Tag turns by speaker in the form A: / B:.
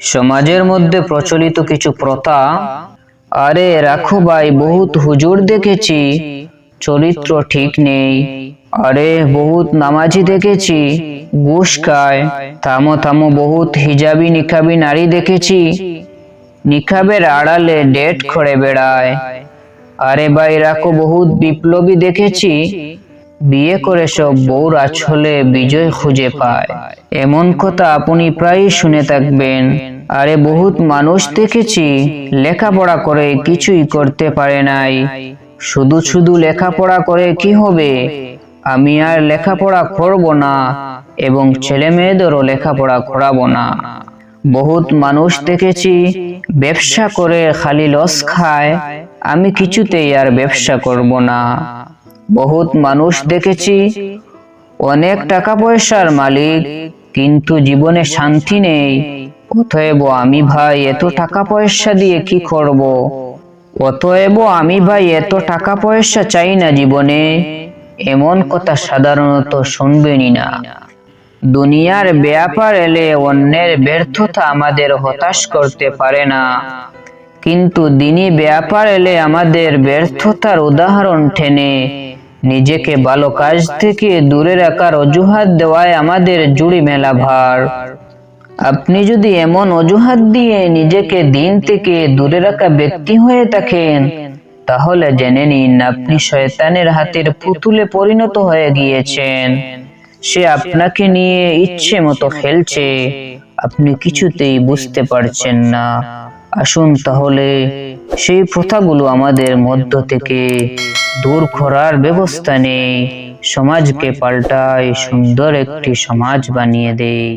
A: সমাজের মধ্যে প্রচলিত কিছু প্রথা, আরে রাখো ভাই, বহুত হুজুর দেখেছি, চরিত্র ঠিক নেই, আরে বহুত নামাজি দেখেছি ঘুষ থামো থামো, বহুত হিজাবি নিকাবি নারী দেখেছি নিকাবের আড়ালে ডেট করে বেড়ায়, আরে ভাই, রাখো বহুত বিপ্লবী দেখেছি বিয়ে করে সব বউরা ছলে বিজয় খুঁজে পায়। এমন কথা আপনি প্রায়ই শুনে থাকবেন। আরে বহুত মানুষ দেখেছি, লেখাপড়া করে কিছুই করতে পারে নাই। শুধু শুধু লেখাপড়া করে কি হবে? আমি আর লেখাপড়া করব না এবং ছেলে মেয়েদেরও লেখাপড়া করাবো না। বহুত মানুষ দেখেছি, ব্যবসা করে খালি লস খায়। আমি কিছুতেই আর ব্যবসা করব না। বহুত মানুষ দেখেছি, অনেক টাকা পয়সার মালিক, কিন্তু জীবনে শান্তি নেই। অতএব আমি ভাই, এত টাকা পয়সা দিয়ে কি করব? অতএব আমি ভাই, এত টাকা পয়সা চাই না জীবনে। এমন কথা সাধারণত শুনবেনই না। দুনিয়ার ব্যাপার এলে অন্যের ব্যর্থতা আমাদের হতাশ করতে পারে না। কিন্তু দিনই ব্যাপার এলে আমাদের ব্যর্থতার উদাহরণ টেনে নিজেকে ভালো কাজ থেকে দূরে রাখার অজুহাত দেওয়ায় আমাদের জুড়ি মেলা ভার। আপনি যদি এমন অজুহাত দিয়ে নিজেকে দিন থেকে দূরে রাখা ব্যক্তি হয়ে থাকেন, তাহলে জেনে নিন আপনি শয়তানের হাতের পুতুলে পরিণত হয়ে গিয়েছেন। সে আপনাকে নিয়ে ইচ্ছে মতো খেলছে, আপনি কিছুতেই বুঝতে পারছেন না। আসুন তাহলে সেই প্রথাগুলো আমাদের মধ্য থেকে দূর করার ব্যবস্থা নেই। সমাজকে পাল্টায় সুন্দর একটি সমাজ বানিয়ে দেয়